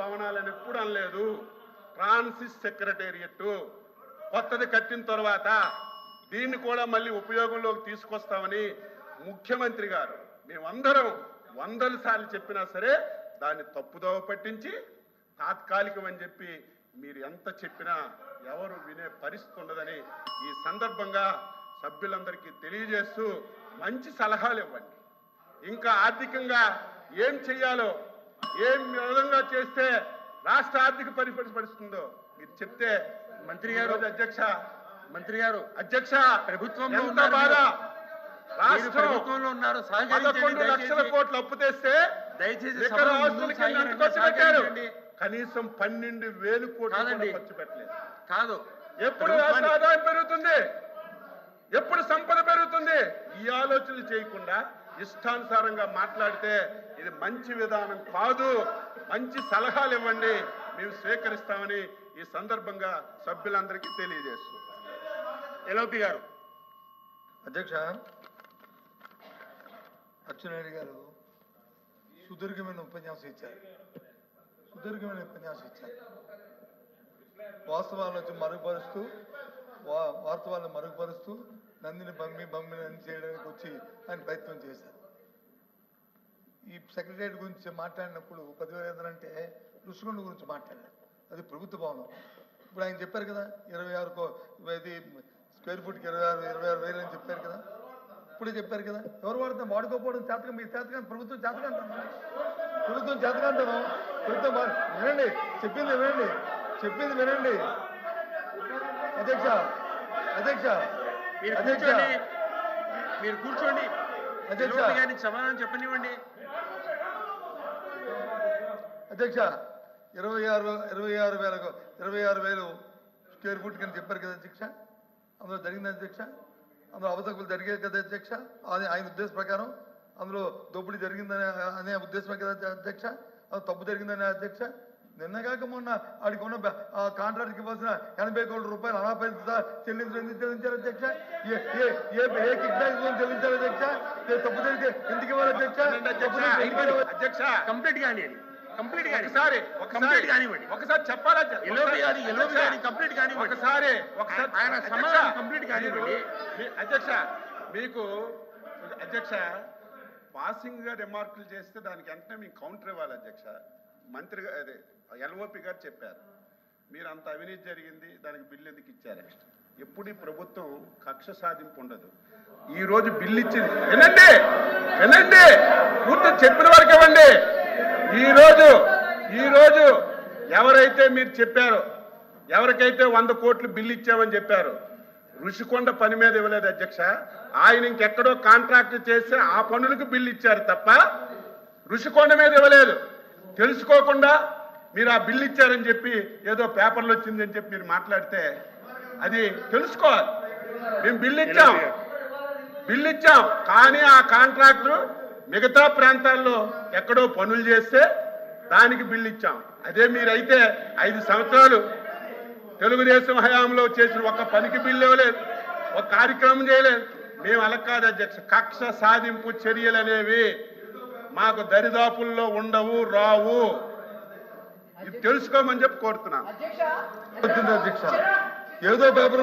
భవనాలు అని ఎప్పుడు అనలేదు ట్రాన్సిస్ సెక్రటేరియట్. కొత్తది కట్టిన తర్వాత దీన్ని కూడా మళ్ళీ ఉపయోగంలోకి తీసుకొస్తామని ముఖ్యమంత్రి గారు మేమందరం వందల సార్లు చెప్పినా సరే దాన్ని తప్పుదోవ పట్టించి తాత్కాలికం అని చెప్పి మీరు ఎంత చెప్పినా ఎవరు వినే పరిస్థితి ఉండదని ఈ సందర్భంగా సభ్యులందరికీ తెలియజేస్తూ మంచి సలహాలు ఇవ్వండి. ఇంకా ఆర్థికంగా ఏం చెయ్యాలో ఏం విధంగా చేస్తే రాష్ట్ర ఆర్థిక పరిస్థితి పడుతుందో మీరు చెప్తే మంత్రి గారు అధ్యక్ష మంత్రి గారు అధ్యక్ష ప్రభుత్వంలో ఎంత ఉన్నారు బాధ? ఉన్నారు పదకొండు లక్షల. కోట్లు అప్పు తెస్తే దయచేసి. కనీసం పన్నెండు వేలు కోట్లు. ఖర్చు పెట్టలేదు. కాదు. ఎప్పుడు రాష్ట్ర ఆదాయం పెరుగుతుంది? ఎప్పుడు సంపద పెరుగుతుంది? ఈ ఆలోచనలు చేయకుండా ఇష్టానుసారంగా మాట్లాడితే ఇది మంచి విధానం కాదు. మంచి సలహాలు ఇవ్వండి. మేము స్వీకరిస్తామని ఈ సందర్భంగా సభ్యులందరికీ తెలియజేస్తున్నాం. ఎల్ఓపి గారు. అధ్యక్ష అచ్చెన్నాయుడు గారు సుదీర్ఘమైన ఉపన్యాసం ఇచ్చారు. సుదీర్ఘమైన ఉపన్యాసం ఇచ్చారు. వాస్తవాలను వచ్చి మరుగుపరుస్తూ వాస్తవాలను మరుగుపరుస్తూ నందిని బమ్మి బమ్మిని అని చేయడానికి వచ్చి ఆయన ప్రయత్నం చేశారు. ఈ సెక్రటరియట్ గురించి మాట్లాడినప్పుడు పదివేల అంటే ఋషికొండ గురించి మాట్లాడారు. అది ప్రభుత్వ భవనం. ఇప్పుడు ఆయన చెప్పారు కదా ఇరవై ఆరుకో ఇది స్క్వేర్ ఫుట్కి ఇరవై ఆరు ఇరవై ఆరు వేలు అని చెప్పారు కదా. ఇప్పుడే చెప్పారు కదా ఎవరు వాడుతాం వాడుకోకపోవడం చేతకం మీ చేతకం ప్రభుత్వం చేతకంటాం ప్రభుత్వం చేతకంటాను ప్రభుత్వం వినండి చెప్పింది వినండి చెప్పింది వినండి. అధ్యక్ష అధ్యక్ష మీరు కూర్చోండి. మీరు కూర్చోండి. అధ్యక్ష. గారికి సమాధానం చెప్పనివ్వండి. అధ్యక్ష ఇరవై ఆరు ఇరవై ఆరు వేలకు ఇరవై ఆరు వేలు స్క్వేర్ ఫుట్ కింద చెప్పారు కదా అధ్యక్ష? అందులో జరిగింది అధ్యక్ష? అందులో అవతకులు జరిగేది కదా అధ్యక్ష? అది ఆయన ఉద్దేశ ప్రకారం అందులో దోపిడీ జరిగిందనే అనే ఉద్దేశమే కదా అధ్యక్ష? అది తప్పు జరిగిందనే అధ్యక్ష? నిన్నగాక మొన్న ఆడికి ఉన్న ఆ కాంట్రాక్ట్కి ఇవ్వాల్సిన ఎనభై కోట్ల రూపాయలు అనాపేత చెల్లించడం ఎందుకు చెల్లించారు అధ్యక్ష? ఏ ఏ ఏ ఏ కిక్ బ్యాక్ చెల్లించారు అధ్యక్ష? ఏ తప్పు జరిగితే ఎందుకు ఇవ్వాలి అధ్యక్ష? అధ్యక్ష కంప్లీట్ కానివ్వండి. కంప్లీట్ కాని ఒకసారి కంప్లీట్ ఒకసారి కానివ్వండి. ఒకసారి చెప్పాలా? గారి గారి కంప్లీట్ కానివ్వండి. ఒకసారి ఒకసారి ఆయన సమాధానం కంప్లీట్ కానివ్వండి. అధ్యక్ష మీకు అధ్యక్ష పాసింగ్గా రిమార్కులు చేస్తే దానికి వెంటనే మీకు కౌంటర్ ఇవ్వాలి అధ్యక్ష. మంత్రి గా- అదే ఎల్ఓపి గారు చెప్పారు. మీరు అంత అవినీతి జరిగింది దానికి బిల్లు ఎందుకు ఇచ్చారు? ఎప్పుడు ఈ ప్రభుత్వం కక్ష సాధింపు ఉండదు. ఈ రోజు బిల్లు ఇచ్చింది. వినండి వినండి పూర్తి చెప్పిన వరకు ఇవ్వండి. ఈరోజు ఈరోజు ఎవరైతే మీరు చెప్పారో ఎవరికైతే వంద కోట్లు బిల్లు ఇచ్చామని చెప్పారు ఋషికొండ పని మీద ఇవ్వలేదు అధ్యక్ష. ఆయన ఇంకెక్కడో కాంట్రాక్ట్ చేస్తే ఆ పనులకు బిల్లు ఇచ్చారు తప్ప ఋషికొండ మీద ఇవ్వలేదు. తెలుసుకోకుండా మీరు ఆ బిల్ ఇచ్చారని చెప్పి ఏదో పేపర్లో వచ్చిందని చెప్పి మీరు మాట్లాడితే అది తెలుసుకోవాలి. మేము బిల్లు ఇచ్చాం. బిల్ ఇచ్చాం. కానీ ఆ కాంట్రాక్టర్ మిగతా ప్రాంతాల్లో ఎక్కడో పనులు చేస్తే దానికి బిల్ ఇచ్చాం. అదే మీరైతే ఐదు సంవత్సరాలు తెలుగుదేశం హయాంలో చేసిన ఒక్క పనికి బిల్ ఇవ్వలేదు. ఒక కార్యక్రమం చేయలేదు. మేము అలా కాదు అధ్యక్ష కక్ష సాధింపు చర్యలు అనేవి మాకు దరిదాపుల్లో ఉండవు రావు. ఇది తెలుసుకోమని చెప్పి కోరుతున్నాను. అధ్యక్ష ఏదో పేపర్